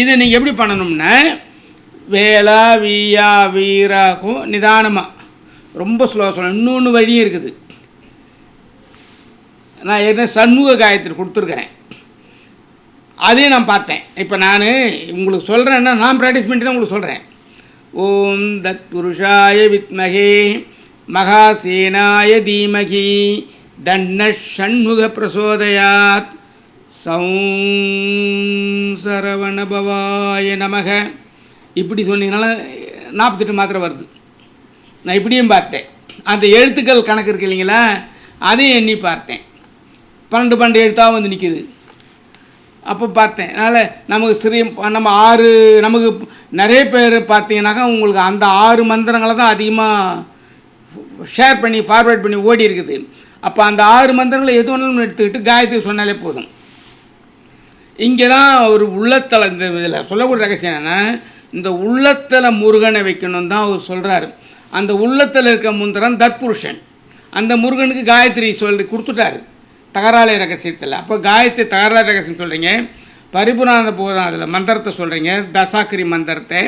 இதை நீங்கள் எப்படி பண்ணணும்னா வேலா வீயா வீராகும் நிதானமாக ரொம்ப ஸ்லோவாக சொல்லணும். இன்னொன்று வழியும் இருக்குது. நான் ஏற்கனவே சண்முக காயத்தில் கொடுத்துருக்குறேன். அதையும் நான் பார்த்தேன். இப்போ நான் உங்களுக்கு சொல்கிறேன்னா நான் ப்ராக்டிஸ் பண்ணிட்டு தான் உங்களுக்கு சொல்கிறேன் ஓம் தத் புருஷாய வித்மகே மகாசேனாய தீமகி தண்ண ஷண்முக பிரசோதயாத். சரவணபவாய நமக. இப்படி சொன்னீங்கனால நாற்பத்தெட்டு மாத்திரை வருது. நான் இப்படியும் பார்த்தேன். அந்த எழுத்துக்கள் கணக்கு இருக்கு இல்லைங்களா? அதையும் எண்ணி பார்த்தேன். பன்னெண்டு பன்னெண்டு எழுத்தாக வந்து நிற்கிது அப்போ பார்த்தேன். அதனால் நமக்கு சிறிய நம்ம ஆறு நமக்கு நிறைய பேர் பார்த்தீங்கன்னாக்கா உங்களுக்கு அந்த ஆறு மந்திரங்களை தான் அதிகமாக ஷேர் பண்ணி ஃபார்வேர்ட் பண்ணி ஓடி இருக்குது. அப்போ அந்த ஆறு மந்திரங்களை எது ஒன்றும் எடுத்துக்கிட்டு காயத்ரி சொன்னாலே போதும். இங்கே தான் ஒரு உள்ளத்தலை இந்த இதில் சொல்லக்கூடிய ரகசியம் என்னென்னா இந்த உள்ளத்தில் முருகனை வைக்கணும் தான் அவர் சொல்கிறாரு அந்த உள்ளத்தில் இருக்க முந்திரம் தத்புருஷன். அந்த முருகனுக்கு காயத்ரி சொல்லி கொடுத்துட்டாரு. தகராலை ரகசியத்தில். அப்போ காயத்ரி தகராலை ரகசியம் சொல்கிறீங்க பரிபுராண போதும் அதில் மந்திரத்தை சொல்கிறீங்க தசாக்கிரி மந்திரத்தை.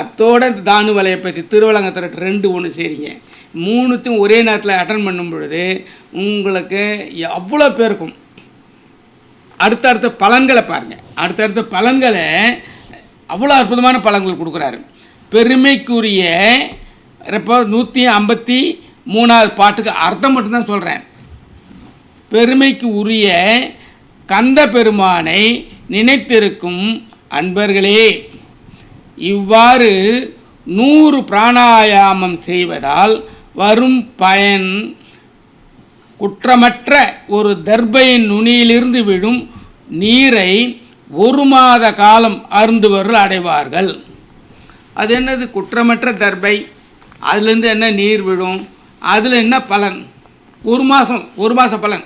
அத்தோட இந்த தானு வலையை பற்றி திருவலங்கத்தில் ரெண்டு ஒன்று செய்கிறீங்க மூணுத்தையும் ஒரே நேரத்தில் அட்டன் பண்ணும் பொழுது உங்களுக்கு எவ்வளோ பேருக்கும் அடுத்தடுத்த பலன்களை பாருங்கள் அடுத்தடுத்த பலன்களை அவ்வளோ அற்புதமான பலன்கள் கொடுக்குறாரு. பெருமைக்குரிய இப்போ நூற்றி ஐம்பத்தி மூணாவது பாட்டுக்கு அர்த்தம் மட்டும்தான் சொல்கிறேன் பெருமைக்கு உரிய கந்த பெருமானை நினைத்திருக்கும் அன்பர்களே இவ்வாறு நூறு பிராணாயாமம் செய்வதால் வரும் பயன் குற்றமற்ற ஒரு தர்பையின் நுனியிலிருந்து விழும் நீரை ஒரு மாத காலம் அருந்துவர்கள் அடைவார்கள். அது என்னது? குற்றமற்ற தர்பை. அதுலேருந்து என்ன நீர் விழும்? அதில் என்ன பலன்? ஒரு மாதம் ஒரு மாத பலன்.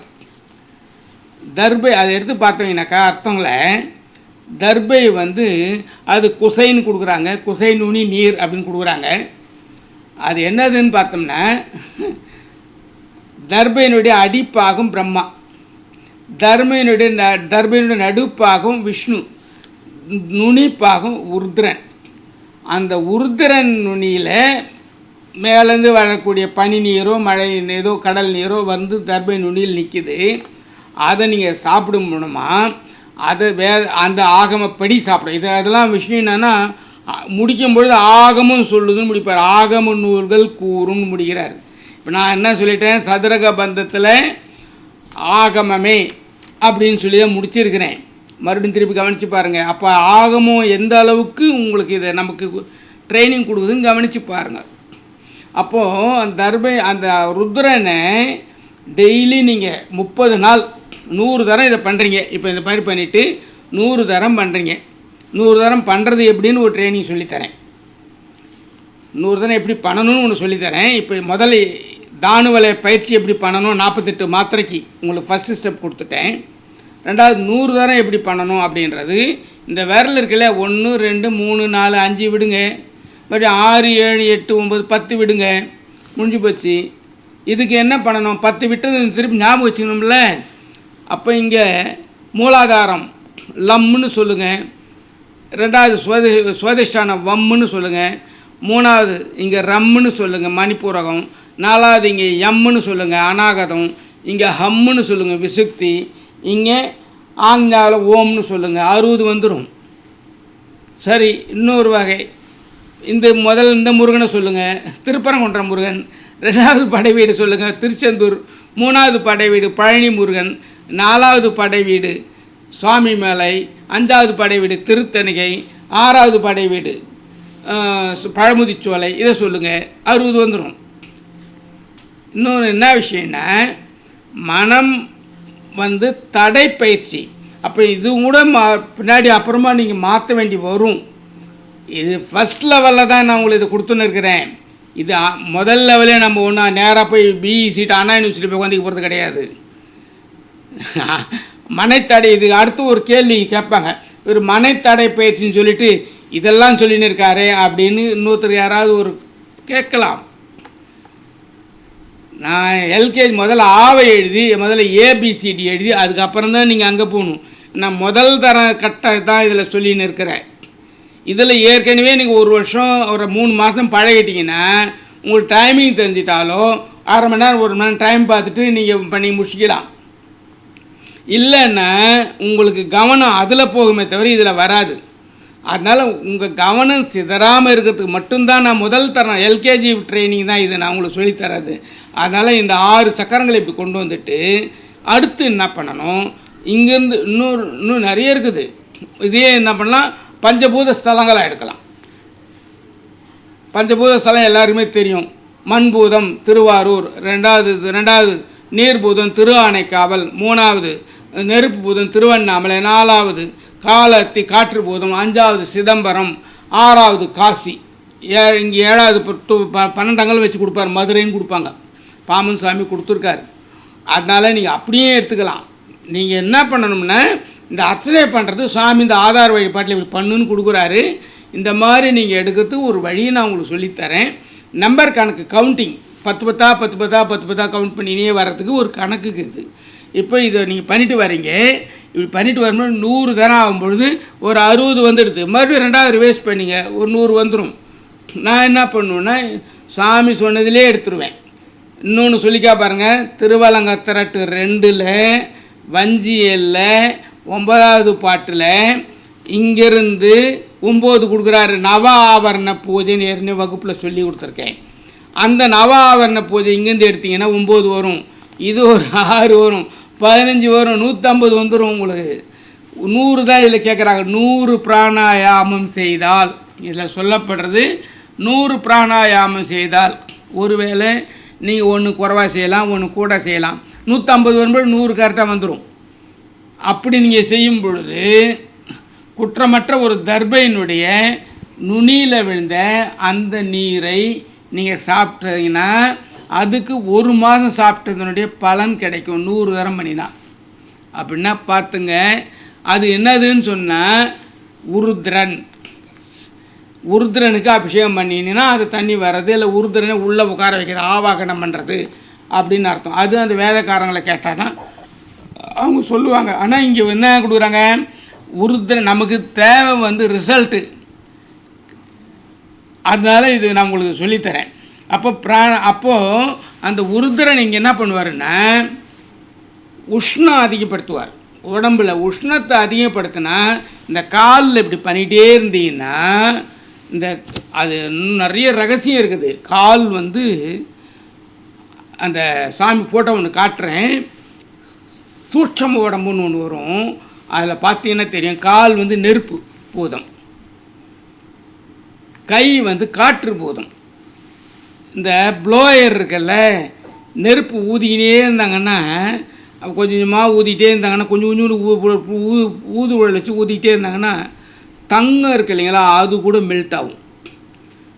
தர்பை அதை எடுத்து பார்த்தீங்கன்னாக்கா அர்த்தங்களை தர்பை வந்து அது குசைன்னு கொடுக்குறாங்க. குசை நுனி நீர் அப்படின்னு கொடுக்குறாங்க. அது என்னதுன்னு பார்த்தோம்னா தர்பையினுடைய அடிப்பாகும் பிரம்மா. தர்மையினுடைய ந தர்பையினுடைய நடுப்பாகும் விஷ்ணு. நுனிப்பாகும் உருத்ரன். அந்த உருத்ரன் நுனியில் மேலேருந்து வரக்கூடிய பனி நீரோ மழை நீரோ கடல் நீரோ வந்து தர்பை நுனியில் நிற்கிது அதை நீங்கள் சாப்பிடும் மூலமா அதை வே அந்த ஆகமப்படி சாப்பிடும். இது அதெல்லாம் விஷயம் என்னென்னா முடிக்கும் பொழுது ஆகமும் சொல்லுதுன்னு முடிப்பார். ஆகம நூல்கள் கூறும்னு முடிக்கிறார். இப்போ நான் என்ன சொல்லிட்டேன்? சதுரக பந்தத்தில் ஆகமமே அப்படின்னு சொல்லி தான் முடிச்சிருக்கிறேன். மறுபடியும் திருப்பி கவனித்து பாருங்கள் அப்போ ஆகமம் எந்த அளவுக்கு உங்களுக்கு இதை நமக்கு ட்ரைனிங் கொடுக்குதுன்னு கவனித்து பாருங்கள் அப்போது அந்த தர்பை அந்த ருத்ரனை டெய்லி நீங்கள் முப்பது நாள் நூறு தரம் இதை பண்ணுறீங்க இப்போ இந்த மாதிரி பண்ணிவிட்டு நூறு தரம் பண்ணுறீங்க நூறு தரம் பண்ணுறது எப்படின்னு ஒரு ட்ரைனிங் சொல்லித்தரேன். நூறு தரம் எப்படி பண்ணணும்னு ஒன்று சொல்லித்தரேன். இப்போ முதல்ல தானுவலை பயிற்சி எப்படி பண்ணணும் நாற்பத்தெட்டு மாத்திரைக்கு உங்களுக்கு ஃபஸ்ட்டு ஸ்டெப் கொடுத்துட்டேன். ரெண்டாவது நூறு தரம் எப்படி பண்ணணும் அப்படின்றது. இந்த விரல் இருக்குல்ல ஒன்று ரெண்டு மூணு நாலு அஞ்சு விடுங்க. மறுபடியும் ஆறு ஏழு எட்டு ஒம்பது பத்து விடுங்க. முடிஞ்சு போச்சு. இதுக்கு என்ன பண்ணணும்? பத்து விட்டது திருப்பி ஞாபகம் வச்சுக்கணும்ல. அப்போ இங்கே மூலாதாரம் லம்முன்னு சொல்லுங்கள் ரெண்டாவது சுவதி சுவதிஷ்டான வம்முன்னு சொல்லுங்கள் மூணாவது இங்கே ரம்முன்னு சொல்லுங்கள் மணிப்பூரகம். நாலாவது இங்கே எம்முன்னு சொல்லுங்கள் அநாகதம். இங்கே ஹம்முன்னு சொல்லுங்கள் விசுக்தி இங்கே ஆங்காவில் ஓம்னு சொல்லுங்கள் அறுபது வந்துடும் சரி இன்னொரு வகை. இந்த முதல் இந்த முருகனை சொல்லுங்கள் திருப்பரங்குன்றம் முருகன். ரெண்டாவது படை வீடு சொல்லுங்கள் திருச்செந்தூர். மூணாவது படை வீடு பழனி முருகன் நாலாவது படை வீடு சுவாமி மலை அஞ்சாவது படை வீடு திருத்தணிகை. ஆறாவது படை வீடு பழமுதிச்சோலை இதை சொல்லுங்கள் அறுபது வந்துடும் இன்னொன்று என்ன விஷயம்னா மனம் வந்து தடை பயிற்சி. அப்போ இது கூட மா பின்னாடி அப்புறமா நீங்கள் மாற்ற வேண்டி வரும். இது ஃபஸ்ட் லெவலில் தான் நான் உங்களுக்கு இது கொடுத்துன்னு இருக்கிறேன். இது முதல் லெவலே நம்ம ஒன்றா நேராக போய் பிஇ சீட் அண்ணா யூனிவர்சிட்டி போய் உட்காந்துக்க போகிறது கிடையாது. மனைத்தடை இது அடுத்து ஒரு கேள்வி கேட்பாங்க. ஒரு மனைத்தடை பயிற்சின்னு சொல்லிட்டு இதெல்லாம் சொல்லின்னு இருக்காரே அப்படின்னு இன்னொருத்தர் யாராவது ஒரு கேட்கலாம். நான் எல்கேஜி முதல்ல ஆவை எழுதி முதல்ல ஏபிசிடி எழுதி அதுக்கப்புறம் தான் நீங்கள் அங்கே போகணும். நான் முதல் தர கட்டை தான் இதில் சொல்லின்னு இருக்கிறேன். இதில் ஏற்கனவே நீங்கள் ஒரு வருஷம் ஒரு மூணு மாதம் பழகிட்டிங்கன்னா உங்களுக்கு டைமிங் தெரிஞ்சிட்டாலோ அரை மணி நேரம் ஒரு மணி நேரம் டைம் பார்த்துட்டு நீங்கள் பண்ணி முடிச்சிக்கலாம். இல்லைன்னா உங்களுக்கு கவனம் அதில் போகுமே தவிர இதில் வராது. அதனால் உங்கள் கவனம் சிதறாமல் இருக்கிறதுக்கு மட்டும்தான் நான் முதல் தரேன் எல்கேஜி ட்ரைனிங் தான் இது நான் உங்களுக்கு சொல்லித்தரது அதனால் இந்த ஆறு சக்கரங்களை இப்படி கொண்டு வந்துட்டு அடுத்து என்ன பண்ணணும்? இங்கேருந்து இன்னொரு இன்னும் நிறைய இருக்குது. இதே என்ன பண்ணலாம்? பஞ்சபூத ஸ்தலங்களாக எடுக்கலாம். பஞ்சபூத ஸ்தலம் எல்லாருக்குமே தெரியும். மண்பூதம் திருவாரூர் ரெண்டாவது ரெண்டாவது நீர்பூதம் திருஆனைக்காவல் மூணாவது நெருப்பு பூதம் திருவண்ணாமலை நாலாவது காலத்தி காற்று பூதம். அஞ்சாவது சிதம்பரம் ஆறாவது காசி. ஏ இங்கே ஏழாவது பத்து ப- வச்சு கொடுப்பார். மதுரைன்னு கொடுப்பாங்க. பாமன் சாமி கொடுத்துருக்காரு. அதனால் நீங்கள் அப்படியே எடுத்துக்கலாம். நீங்கள் என்ன பண்ணணும்னா இந்த அர்ச்சனை பண்ணுறது சுவாமி இந்த ஆதார் வழிபாட்டில் இப்படி பண்ணுன்னு கொடுக்குறாரு. இந்த மாதிரி நீங்கள் எடுக்கிறதுக்கு ஒரு வழியை நான் உங்களுக்கு சொல்லித்தரேன். நம்பர் கணக்கு கவுண்டிங் பத்து பத்தா பத்து பத்தா பத்து பத்தா கவுண்ட் பண்ணினே வர்றதுக்கு ஒரு கணக்குக்கு இது. இப்போ இதை நீங்கள் பண்ணிட்டு வரீங்க. இப்படி பண்ணிட்டு வரும்போது நூறு தானே ஆகும்பொழுது ஒரு அறுபது வந்துடுது. மறுபடியும் ரெண்டாவது ரிவைஸ் பண்ணிங்க ஒரு நூறு வந்துடும் நான் என்ன பண்ணுவேன்னா சாமி சொன்னதிலே எடுத்துருவேன். இன்னொன்று சொல்லிக்கா பாருங்கள் திருவலங்கத்திரட்டு ரெண்டில் வஞ்சியில் ஒன்பதாவது பாட்டில் இங்கிருந்து ஒம்பது கொடுக்குறாரு நவ ஆவரண பூஜைன்னு ஏற்கனவே வகுப்பில் சொல்லி கொடுத்துருக்கேன். அந்த நவ ஆவரண பூஜை இங்கேருந்து எடுத்தீங்கன்னா ஒம்பது வரும். இது ஒரு ஆறு வரும். பதினஞ்சு வரும் நூற்றம்பது வந்துடும் உங்களுக்கு. நூறு தான் இதில் கேட்குறாங்க நூறு பிராணாயாமம் செய்தால் இதில் சொல்லப்படுறது நூறு பிராணாயாமம் செய்தால் ஒருவேளை நீங்கள் ஒன்று குறைவாக செய்யலாம் ஒன்று கூட செய்யலாம். நூற்றம்பது வரும்போது நூறு கரெக்டாக வந்துடும் அப்படி நீங்கள் செய்யும் பொழுது குற்றமற்ற ஒரு தர்பையினுடைய நுனியில் விழுந்த அந்த நீரை நீங்கள் சாப்பிட்டீங்கன்னா அதுக்கு ஒரு மாதம் சாப்பிட்டதுனுடைய பலன் கிடைக்கும். நூறு தரம் தான் அப்படின்னா பார்த்துங்க அது என்னதுன்னு சொன்னால் உருத்ரன். உருத்ரனுக்கு அபிஷேகம் பண்ணினா அது தண்ணி வர்றது இல்லை உருத்ரனை உள்ளே உட்கார வைக்கிற ஆவாகனம் பண்ணுறது அப்படின்னு அர்த்தம். அது அந்த வேதக்காரங்களை கேட்டால் தான் அவங்க சொல்லுவாங்க. ஆனால் இங்கே என்ன கொடுக்குறாங்க? உருத்ரன் நமக்கு தேவை வந்து ரிசல்ட்டு அதனால் இது நான் உங்களுக்கு சொல்லித்தரேன். அப்போ பிரா அப்போது அந்த உருத்ரன் இங்கே என்ன பண்ணுவாருன்னா உஷ்ணம் அதிகப்படுத்துவார். உடம்புல உஷ்ணத்தை அதிகப்படுத்தினா இந்த காலில் இப்படி பண்ணிகிட்டே இருந்தீங்கன்னா இந்த அது இன்னும் நிறைய ரகசியம் இருக்குது. கால் வந்து அந்த சாமி ஃபோட்டோ ஒன்று காட்டுறேன். சூட்சம உடம்புன்னு ஒன்று வரும். அதில் பார்த்தீங்கன்னா தெரியும்? கால் வந்து நெருப்பு பூதம். கை வந்து காற்று பூதம். இந்த ப்ளோயர் இருக்குல்ல நெருப்பு ஊதிக்கினே இருந்தாங்கன்னா கொஞ்சம் கொஞ்சமாக ஊதிக்கிட்டே இருந்தாங்கன்னா கொஞ்சம் கொஞ்சோண்டு ஊ ஊ- ஊது உழல் வச்சு ஊதிக்கிட்டே இருந்தாங்கன்னா தங்கம் இருக்கு இல்லைங்களா அது கூட மெல்ட் ஆகும்.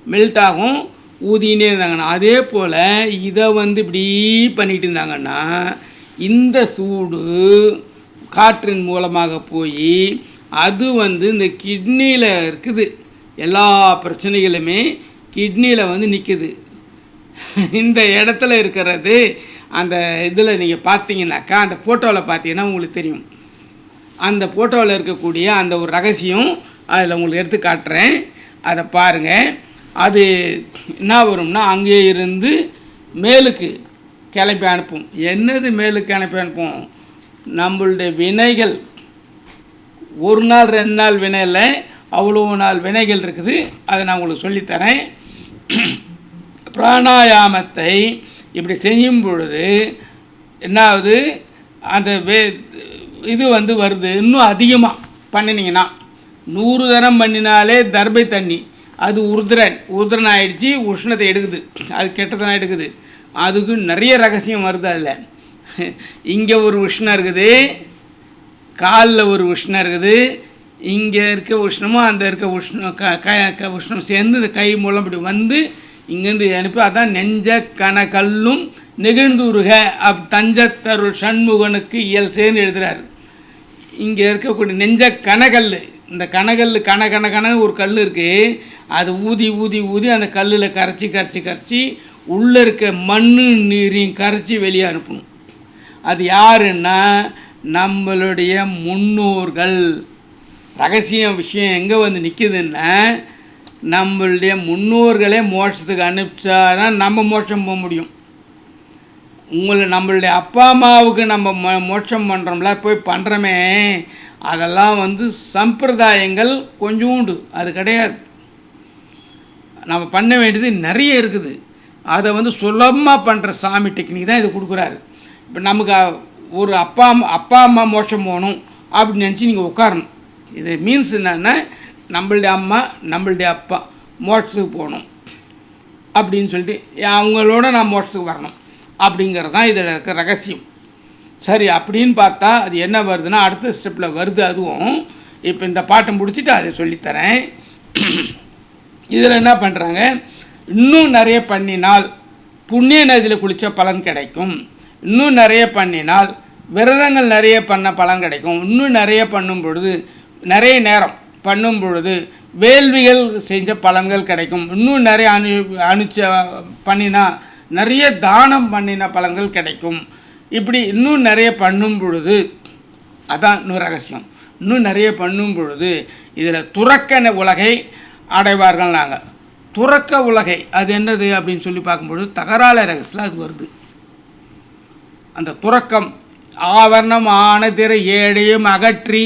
மெல்ட் ஆகும் ஊதிக்கினே இருந்தாங்கன்னா. அதே போல் இதை வந்து இப்படி பண்ணிட்டு இருந்தாங்கன்னா இந்த சூடு காற்றின் மூலமாக போய் அது வந்து இந்த கிட்னியில் இருக்குது. எல்லா பிரச்சனைகளுமே கிட்னியில் வந்து நிற்குது இந்த இடத்துல இருக்கிறது அந்த இதில் நீங்கள் பார்த்தீங்கன்னாக்கா அந்த ஃபோட்டோவில் பார்த்தீங்கன்னா உங்களுக்கு தெரியும். அந்த ஃபோட்டோவில் இருக்கக்கூடிய அந்த ஒரு ரகசியம் அதில் உங்களுக்கு எடுத்து காட்டுறேன். அதை பாருங்கள் அது என்ன வரும்னா அங்கே இருந்து மேலுக்கு கிளப்பி அனுப்பும். என்னது மேலுக்கு கிளப்பி அனுப்பும்? நம்மளுடைய வினைகள். ஒரு நாள் ரெண்டு நாள் வினையில் அவ்வளோ நாள் வினைகள் இருக்குது. அதை நான் உங்களுக்கு சொல்லித்தரேன். பிராணாயாமத்தை இப்படி செய்யும் பொழுது என்னாவது அந்த வே இது வந்து வருது. இன்னும் அதிகமாக பண்ணினீங்கன்னா நூறு தரம் பண்ணினாலே தர்பை தண்ணி. அது உருதிரன் உருதிரன் ஆகிடுச்சி உஷ்ணத்தை எடுக்குது. அது கெட்டதெல்லாம் எடுக்குது. அதுக்கு நிறைய ரகசியம் வருது அதில். இங்கே ஒரு உஷ்ணம் இருக்குது. காலில் ஒரு உஷ்ணம் இருக்குது. இங்கே இருக்க உஷ்ணமும் அந்த இருக்க உஷ்ணம் க க க உஷ்ணம் சேர்ந்து இந்த கை மூலம் இப்படி வந்து இங்கேருந்து அனுப்பி. அதான் நெஞ்ச கனகல்லும் நெகிழ்ந்துருக அப் தஞ்சத்தருள் சண்முகனுக்கு இயல் சேர்ந்து எழுதுறாரு. இங்கே இருக்கக்கூடிய நெஞ்ச கனகல் இந்த கனகல் கன கன கன ஒரு கல் இருக்குது அது ஊதி ஊதி ஊதி அந்த கல்லில் கரைச்சி கரைச்சி கரைச்சி உள்ளே இருக்க மண்ணு நீரையும் கரைச்சி வெளியே அனுப்பணும். அது யாருன்னா நம்மளுடைய முன்னோர்கள். ரகசியம் விஷயம் எங்கே வந்து நிற்குதுன்னா நம்மளுடைய முன்னோர்களே மோட்சத்துக்கு அனுப்பிச்சா தான் நம்ம மோட்சம் போக முடியும். உங்களை நம்மளுடைய அப்பா அம்மாவுக்கு நம்ம மோ மோட்சம் பண்ணுறோம்ல போய் பண்ணுறோமே அதெல்லாம் வந்து சம்பிரதாயங்கள் கொஞ்சோண்டு அது கிடையாது. நம்ம பண்ண வேண்டியது நிறைய இருக்குது. அதை வந்து சுலபமாக பண்ணுற சாமி டெக்னிக் தான் இது கொடுக்குறாரு. இப்போ நமக்கு ஒரு அப்பா அம்மா அப்பா அம்மா மோட்சம் போகணும் அப்படின்னு நினச்சி நீங்கள் உட்காரணும். இது மீன்ஸ் என்னென்னா நம்மளுடைய அம்மா நம்மளுடைய அப்பா மோட்சத்துக்கு போகணும். அப்படின்னு சொல்லிட்டு அவங்களோட நான் மோட்சத்துக்கு வரணும். அப்படிங்கிறது தான் இதில் இருக்க ரகசியம். சரி அப்படின்னு பார்த்தா அது என்ன வருதுன்னா அடுத்த ஸ்டெப்பில் வருது அதுவும். இப்போ இந்த பாட்டை முடிச்சுட்டு அதை சொல்லித்தரேன். இதில் என்ன பண்ணுறாங்க இன்னும் நிறைய பண்ணினால் புண்ணிய நதியில் குளித்த பலன் கிடைக்கும். இன்னும் நிறைய பண்ணினால் விரதங்கள் நிறைய பண்ண பலன் கிடைக்கும். இன்னும் நிறைய பண்ணும் பொழுது நிறைய நேரம் பண்ணும் பொழுது வேள்விகள் செஞ்ச பலன்கள் கிடைக்கும். இன்னும் நிறைய அனு அனுச்ச பண்ணினா நிறைய தானம் பண்ணின பலன்கள் கிடைக்கும். இப்படி இன்னும் நிறைய பண்ணும் பொழுது அதான் இன்னும் ரகசியம். இன்னும் நிறைய பண்ணும் பொழுது இதில் துறக்க உலகை அடைவார்கள் நாங்கள் துறக்க உலகை அது என்னது அப்படின்னு சொல்லி பார்க்கும்பொழுது தகராள ரகசியில் அது வருது. அந்த துறக்கம் ஆவரணம் ஆன ஏழையும் அகற்றி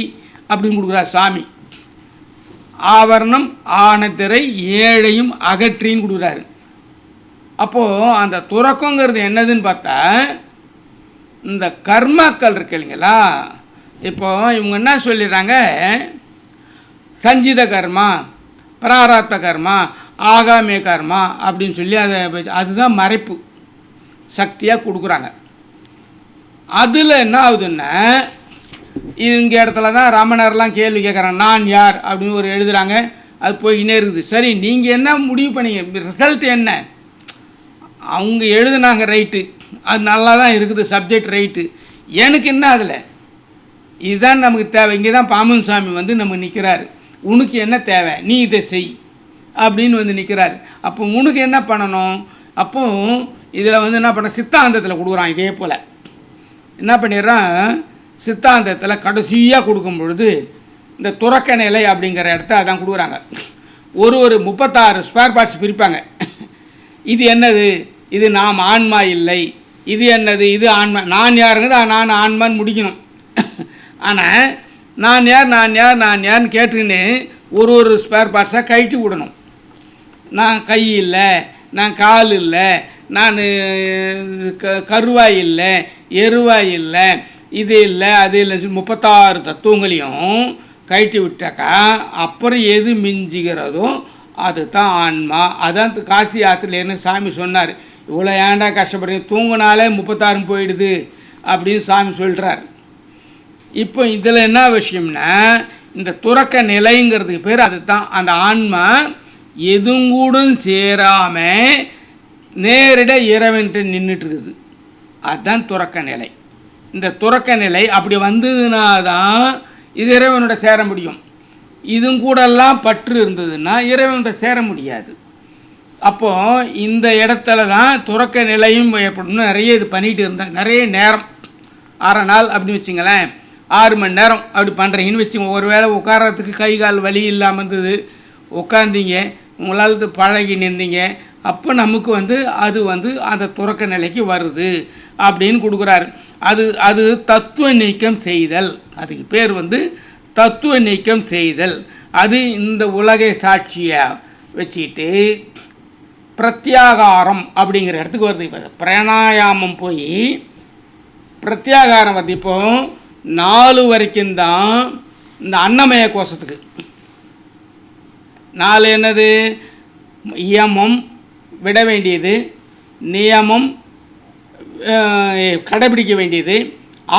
அப்படின்னு கொடுக்குறார் சாமி. ஆவரணம் ஆனத்திரை ஏழையும் அகற்றின்னு கொடுக்குறாரு. அப்போது அந்த துறக்கங்கிறது என்னதுன்னு பார்த்தா இந்த கர்மாக்கள் இருக்கு இல்லைங்களா? இப்போ இவங்க என்ன சொல்லிடுறாங்க? சஞ்சித கர்மா பிராராத்த கர்மா ஆகாமிய கர்மா அப்படின்னு சொல்லி அதை அதுதான் மறைப்பு சக்தியாக கொடுக்குறாங்க. அதில் என்ன ஆகுதுன்னா இங்க இடத்துல தான் ரமணர்லாம் கேள்வி கேட்குறாங்க நான் யார்? அப்படின்னு ஒரு எழுதுகிறாங்க அது போய்கினே இருக்குது சரி நீங்கள் என்ன முடிவு பண்ணீங்க? ரிசல்ட் என்ன? அவங்க எழுதுனாங்க ரைட்டு அது நல்லா தான் இருக்குது சப்ஜெக்ட் ரைட்டு எனக்கு என்ன அதில்? இதுதான் நமக்கு தேவை. இங்கே தான் பாமன் சாமி வந்து நம்ம நிற்கிறாரு உனக்கு என்ன தேவை? நீ இதை செய். அப்படின்னு வந்து நிற்கிறாரு அப்போ உனக்கு என்ன பண்ணணும்? அப்போ இதில் வந்து என்ன பண்ண? சித்தாந்தத்தில் கொடுக்குறான் இதே போல். என்ன பண்ணிடுறான்? சித்தாந்தத்தில் கடைசியாக கொடுக்கும் பொழுது இந்த துறக்க நிலை அப்படிங்கிற இடத்த அதான் கொடுக்குறாங்க. ஒரு ஒரு முப்பத்தாறு ஸ்பேர் பார்ட்ஸ் பிரிப்பாங்க. இது என்னது? இது நாம் ஆன்மா இல்லை. இது என்னது? இது ஆன்மா. நான் யாருங்கிறது நான் ஆன்மான்னு முடிக்கணும். ஆனால் நான் யார் நான் யார் நான் யார்னு கேட்டுக்கின்னு ஒரு ஒரு ஸ்பேர் பார்ட்ஸாக கழட்டி விடணும். நான் கை இல்லை நான் கால் இல்லை நான் க கருவாய் இல்லை எருவாய் இல்லை இது இல்லை அது இல்லைன்னு சொல்லி முப்பத்தாறு தத்துவங்களையும் கழட்டி விட்டாக்கா அப்புறம் எது மிஞ்சுகிறதோ அதுதான் ஆன்மா. அதான் காசி ஆற்றுலேன்னு சாமி சொன்னார் இவ்வளோ ஏண்டா கஷ்டப்படுறீங்க? தூங்கினாலே முப்பத்தாறும் போயிடுது அப்படின்னு சாமி சொல்கிறார் இப்போ இதில் என்ன விஷயம்னா இந்த துறக்க நிலைங்கிறதுக்கு பேர் அதுதான். அந்த ஆன்மா எதுங்கூடும் சேராமல் நேரிட இறைவன்ட்டு நின்றுட்டு இருக்குது. அதுதான் துறக்க நிலை. இந்த துறக்க நிலை அப்படி வந்ததுனா தான் இது இறைவனோட சேர முடியும். இதுவும் கூடலாம் பற்று இருந்ததுன்னா இறைவனோட சேர முடியாது. அப்போ இந்த இடத்துல தான் துறக்க நிலையும் ஏற்படணும் நிறைய இது பண்ணிகிட்டு இருந்தாங்க நிறைய நேரம். அரை நாள் அப்படின்னு வச்சுங்களேன் ஆறு மணி நேரம் அப்படி பண்ணுறீங்கன்னு வச்சுங்க ஒரு வேளை உட்காரத்துக்கு கை கால் வலி இல்லாமல் இருந்தது உட்காந்தீங்க உங்களால் இது பழகி நின்றீங்க அப்போ நமக்கு வந்து அது வந்து அந்த துறக்க நிலைக்கு வருது அப்படின்னு கொடுக்குறாரு. அது அது தத்துவ நீக்கம் செய்தல். அதுக்கு பேர் வந்து தத்துவ நீக்கம் செய்தல். அது இந்த உலகை சாட்சியாக வச்சுக்கிட்டு பிரத்யாகாரம் அப்படிங்கிற இடத்துக்கு வருது. இப்போ பிராணாயாமம் போய் பிரத்யாகாரம் வருது. இப்போ நாலு வரைக்கும் தான் இந்த அன்னமய கோஷத்துக்கு. நாலு என்னது? இயமம் விட வேண்டியது. நியமம் கடைபிடிக்க வேண்டியது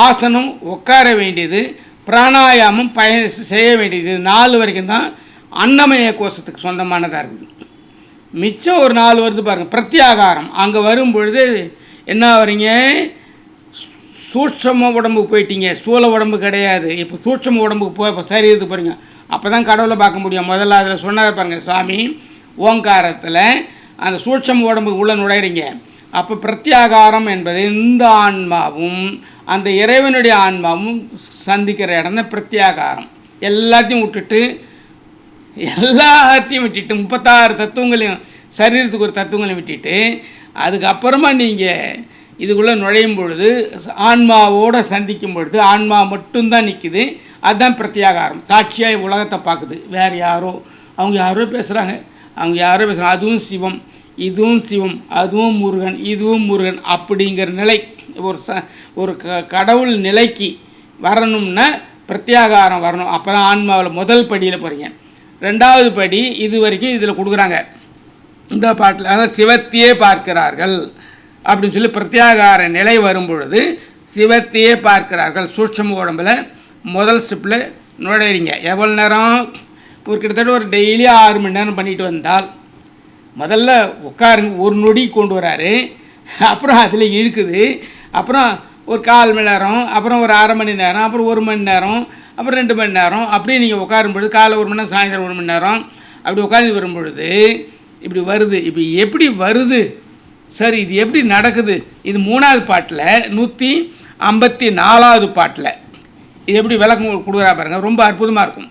ஆசனம் உட்கார வேண்டியது பிராணாயாமம் பய செய்ய வேண்டியது நாலு வரைக்கும் தான் அன்னமய கோஷத்துக்கு சொந்தமானதாக இருக்குது. மிச்சம் ஒரு நாலு வருது பாருங்கள் பிரத்யாகாரம். அங்கே வரும் பொழுது என்ன வரீங்க சூட்சம உடம்புக்கு போயிட்டீங்க. சூழ உடம்பு கிடையாது. இப்போ சூட்சம உடம்புக்கு போய் இப்போ சரீரத்துக்கு போகிறீங்க அப்போ தான் கடவுளை பார்க்க முடியும். முதல்ல அதில் சொன்னார் பாருங்கள் சுவாமி ஓங்காரத்தில் அந்த சூட்சம உடம்புக்கு உள்ளே நுழையிறீங்க. அப்போ பிரத்யாகாரம் என்பது இந்த ஆன்மாவும் அந்த இறைவனுடைய ஆன்மாவும் சந்திக்கிற இடம் தான் பிரத்யாகாரம். எல்லாத்தையும் விட்டுட்டு எல்லாத்தையும் விட்டுட்டு முப்பத்தாறு தத்துவங்களையும் சரீரத்துக்கு ஒரு தத்துவங்களையும் விட்டுட்டு அதுக்கப்புறமா நீங்கள் இதுக்குள்ளே நுழையும் பொழுது ஆன்மாவோடு சந்திக்கும் பொழுது ஆன்மா மட்டும்தான் நிற்குது அதுதான் பிரத்யாகாரம். சாட்சியாக உலகத்தை பார்க்குது. வேறு யாரோ அவங்க யாரோ பேசுகிறாங்க அவங்க யாரோ பேசுகிறாங்க அதுவும் சிவம். இதுவும் சிவம் அதுவும் முருகன் இதுவும் முருகன் அப்படிங்கிற நிலை. ஒரு ச ஒரு க கடவுள் நிலைக்கு வரணும்னா பிரத்யாகாரம் வரணும். அப்போ தான் ஆன்மாவில் முதல் படியில் போகிறீங்க ரெண்டாவது படி இது வரைக்கும் இதில் கொடுக்குறாங்க. இந்த பாட்டில் அதாவது சிவத்தையே பார்க்கிறார்கள் அப்படின்னு சொல்லி பிரத்யாகார நிலை வரும் பொழுது சிவத்தையே பார்க்கிறார்கள். சூட்சம உடம்புல முதல் ஸ்டெப்பில் நுழையிறீங்க. எவ்வளோ நேரம்? ஒரு கிட்டத்தட்ட ஒரு டெய்லி ஆறு மணி நேரம் பண்ணிட்டு வந்தால் முதல்ல உட்காருங்க ஒரு நொடி கொண்டு வராரு. அப்புறம் அதில் இழுக்குது. அப்புறம் ஒரு கால் மணி நேரம் அப்புறம் ஒரு அரை மணி நேரம் அப்புறம் ஒரு மணி நேரம் அப்புறம் ரெண்டு மணி நேரம். அப்படியே நீங்கள் உட்காரும்பொழுது காலை ஒரு மணி நேரம் சாயந்தரம் ஒரு மணி நேரம். அப்படி உட்காந்து வரும்பொழுது இப்படி வருது. இப்போ எப்படி வருது? சரி இது எப்படி நடக்குது? இது மூணாவது பாட்டில் நூற்றி ஐம்பத்தி நாலாவது பாட்டில். இது எப்படி விளக்கம் கொடுக்குறா பாருங்கள் ரொம்ப அற்புதமாக இருக்கும்.